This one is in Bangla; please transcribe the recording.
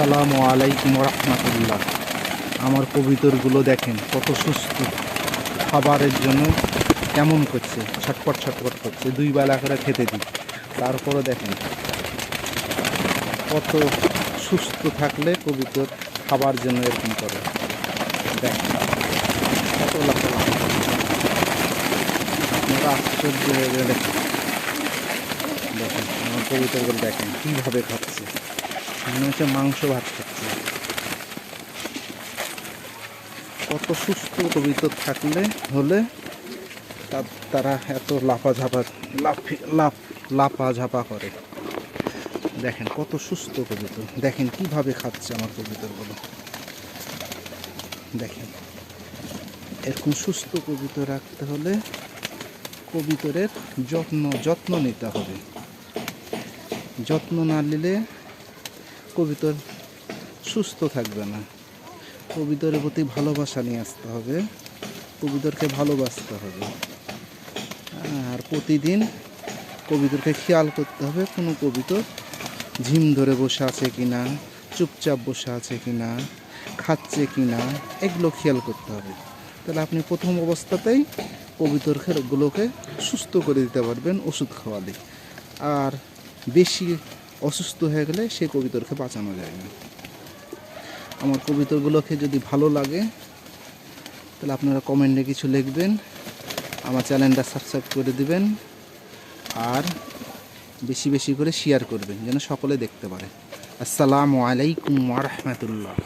আসসালামু আলাইকুম রহমতুল্লাহ। আমার কবিতরগুলো দেখেন, কত সুস্থ। খাবারের জন্য কেমন করছে? ছটপট ছটপট করছে। দুই বেলা করে খেতে দিই। তারপরে দেখেন, কত সুস্থ থাকলে কবিতর খাবার জন্য এরকম করে। দেখেন, কত লাফালাফি। আপনারা আশ্চর্য হয়ে গেলে দেখেন, আমার কবিতরগুলো দেখেন, কীভাবে খাচ্ছে। মনে হচ্ছে মাংস ভাত খাচ্ছে। কত সুস্থ কবিতর থাকলে হলে তারা এত লাফা ঝাপা লাফি, লাফ লাফা ঝাপা করে। দেখেন কত সুস্থ কবিতর দেখেন কীভাবে খাচ্ছে আমার কবিতরগুলো দেখেন। এরকম সুস্থ কবিতর রাখতে হলে কবিতরের যত্ন যত্ন নিতে হবে। যত্ন না নিলে কবিতর সুস্থ থাকবে না। কবিতরের প্রতি ভালোবাসা নিয়ে আসতে হবে। কবিতরকে ভালোবাসতে হবে। আর প্রতিদিন কবিতরকে খেয়াল করতে হবে, কোনো কবিতর ঝিম ধরে বসে আছে কি না চুপচাপ বসে আছে কি না খাচ্ছে কি না এগুলো খেয়াল করতে হবে। তাহলে আপনি প্রথম অবস্থাতেই কবিতরগুলোকে সুস্থ করে দিতে পারবেন, ওষুধ খাওয়ালে। আর বেশি অসুস্থ হয়ে গেলে সে কবিতরকে বাঁচানো যায় না। আমার কবিতরগুলোকে যদি ভালো লাগে, তাহলে আপনারা কমেন্টে কিছু লিখবেন, আমার চ্যানেলটা সাবস্ক্রাইব করে দিবেন, আর বেশি বেশি করে শেয়ার করবেন, যেন সকলে দেখতে পারে। আসসালামু আলাইকুম রহমতুল্লাহ।